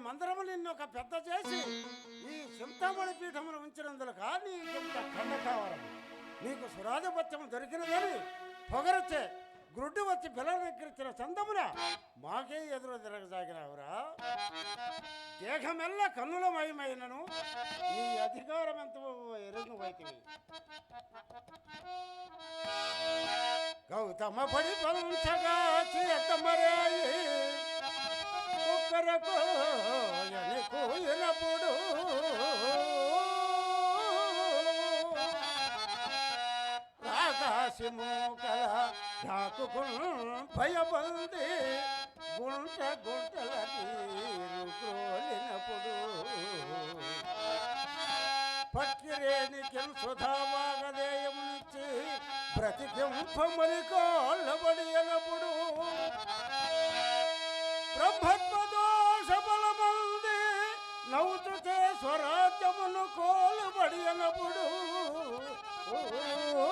మేమందరము నిన్ను ఒక పెద్ద చేసి ఈ చింతామణి పీఠమును కానీ ఇంత కన్న కావాలి నీకు సురాధిపత్యం దొరికినదని పొగరచే గుడ్డు వచ్చి పిల్లల ఎక్కిరించిన చందమున మాకే ఎదురు తిరగసాగినావురా. దేహమెల్ల కన్నుల మయమైనను నీ అధికారం ఎంత ఎరుగు వైతివి. గౌతమ పడి పంచగా చేతమరాయి ఒక్కరకు ఎని కూయినప్పుడు రాకాశము కల నాకు భయబంది గుంట గుంటల క్రోలినప్పుడు పక్కిరేనికి సుధావాగదేయమునిచ్చి బ్రతికింపమని కాళ్ళబడి ఎనప్పుడు బ్రహ్మత్వదోష నవ్వుతుతే స్వరాజ్యమును కోలుబడినప్పుడు అన్నప్పుడు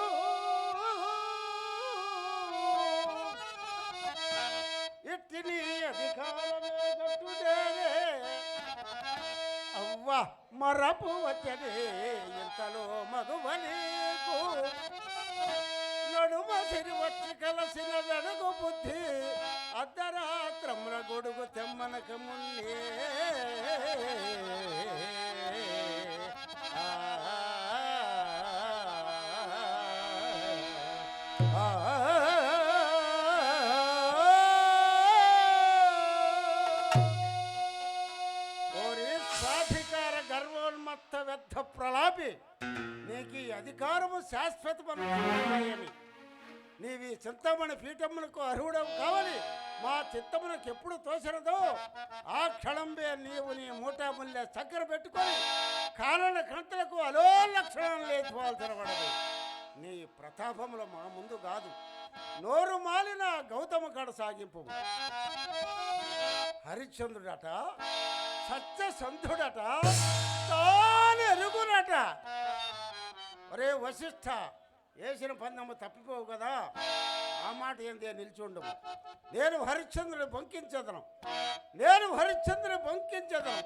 ఇట్టి నీ అధికారమే గట్టుదేనే అవ్వ మరపు వచ్చనే ఇంతలో మగువనీకు సిరి వచ్చి కలసిన వెడుగు బుద్ధి. అర్ధరాత్రముల గొడుగు తెమ్మనక ముందే స్వాధికార గర్వోన్మత్త వ్యర్థ ప్రలాపి నీకు ఈ అధికారము శాశ్వతమని నీవి చింతమణి పీఠమునకు అర్హుడవు కావాలి. మా చిత్తమునకు ఎప్పుడు తోసినదో ఆ క్షణంబే నీవు నీ మూటాముల్య చక్కెర పెట్టుకొని కారణ కంతలకు అలో లక్షణం లేచిపోవాల్సిన నీ ప్రతాపములు మా ముందు కాదు. నోరు మాలిన గౌతమ కడ సాగింపు. హరిశ్చంద్రుడట సత్యసంధుడట తాను ఎరుగునట ఒరే వశిష్ఠ వేసిన పందమ్మ తప్పిపోవు కదా. ఆ మాట ఏంది నిల్చుండము నేను హరిశ్చంద్రుని బొంకించదను. నేను హరిశ్చంద్రుని బొంకించదను.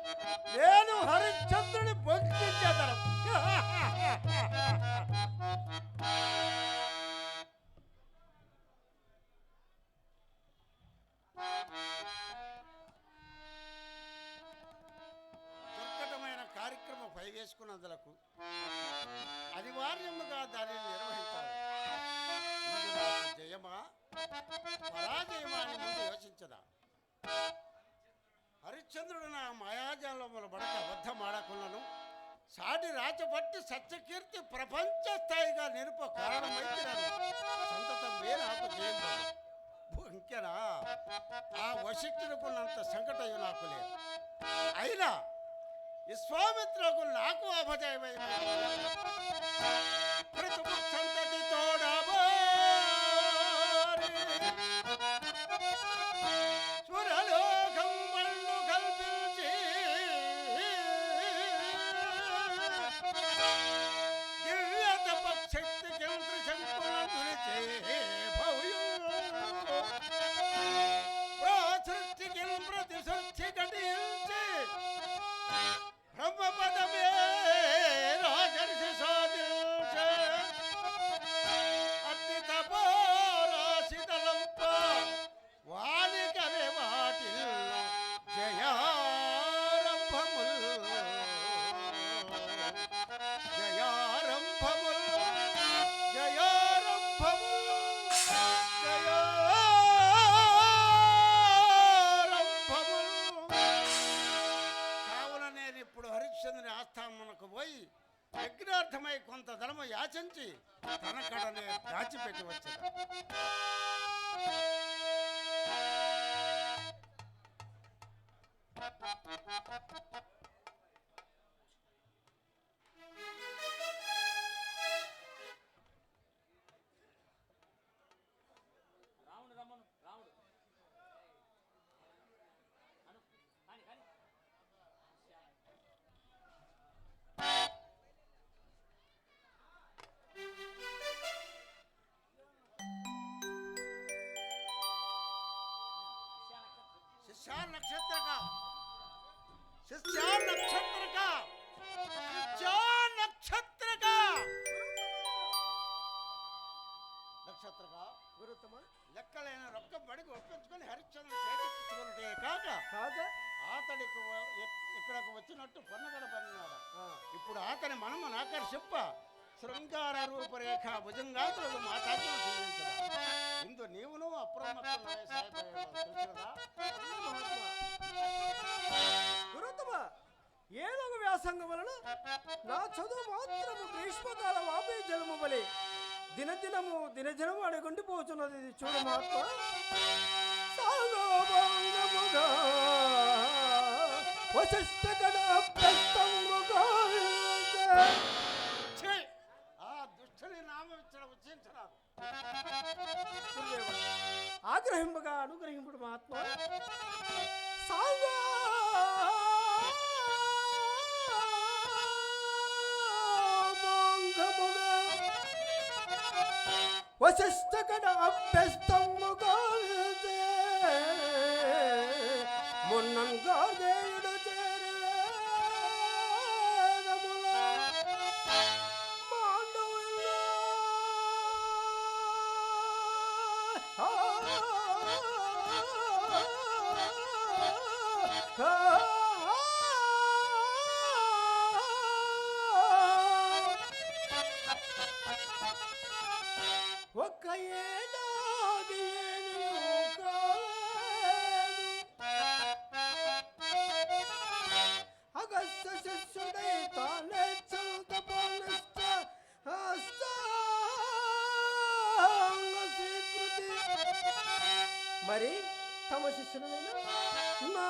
నేను హరిశ్చంద్రుని బొంకించదను. వేసుకున్నందులకు అనివార్యముగా దానిని నిర్వహించాలి. జయమా? పరాజయమా? అని ముందు యోచించదా? హరిశ్చంద్రుడు నా మాయాజాలముల బడక అబద్ధమాడకులను సాటి రాచబట్టి సత్యకీర్తి ప్రపంచ స్థాయిగా నిలుప కారణమైతే సంతతం వే ఇంకెనా ఆ వశిష్ఠుడుకున్నంత సంకటయు నాకు లేదు. అయినా విశ్వామిత్రకు నాకు అభజయమై పోయి యజ్ఞార్థమై కొంత ధనము యాచించి తన కడనే దాచిపెట్టి వచ్చాను రాముడు నక్షత్ర లెక్కలైన రొక్క బడికి ఒప్పించుకొని హరిశ్చంద్ర కాక కాక అతడికి ఇక్కడకు వచ్చినట్టు పొన్నగడ పన్నాడు ఇప్పుడు అతని మనము నాకర్షిప్ప శృంగార రూపరేఖ భుజంగా మాతాజ్యం స్వీకరించదా ఇందు నీవును అప్రమత్తం ఏదో ఒక వ్యాసంగం వలన నా చదువు మాత్రము గ్రీష్మకాల వాపే జలము వలె దినదినము దినదినము అడుగుండి పోతున్నది. ఇది చూడు మహాత్మా. సాగోభంగముగా ప్రస్తముగా ఆగ్రహింపగా అనుగ్రహింపుడు మహాత్మ. సాగా What's a stick of the best of Mughal? সমস্যা শুনে না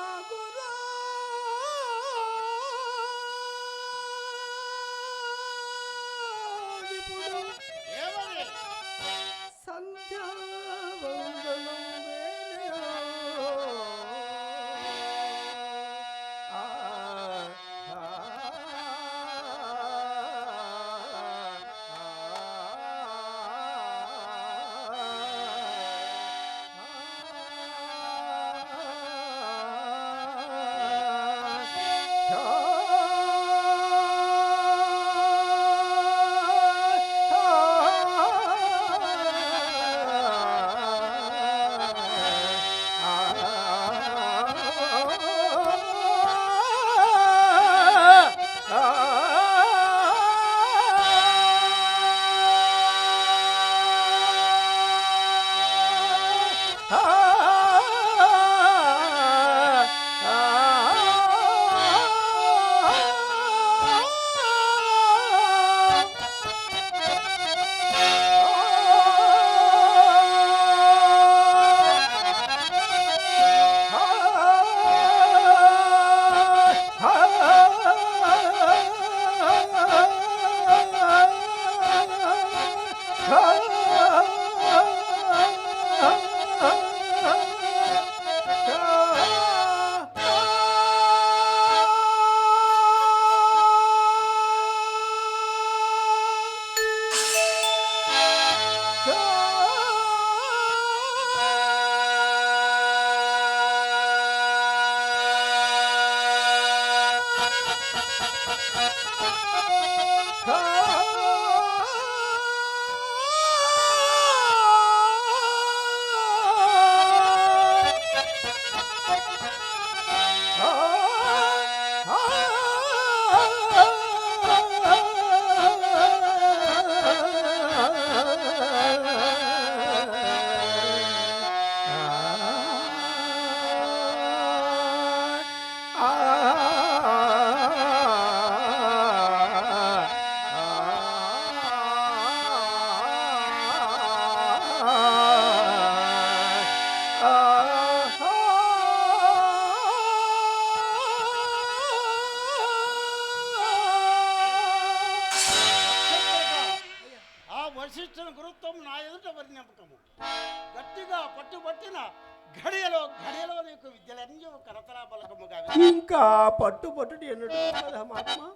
పట్టు పట్టుటి ఎన్నడు కదా మహాత్మా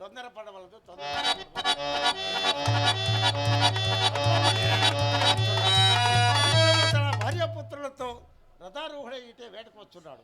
తొందరపడవలదు తొందర తన భార్యపుత్రులతో రథారూఢ ఇటే వేటకు వచ్చున్నాడు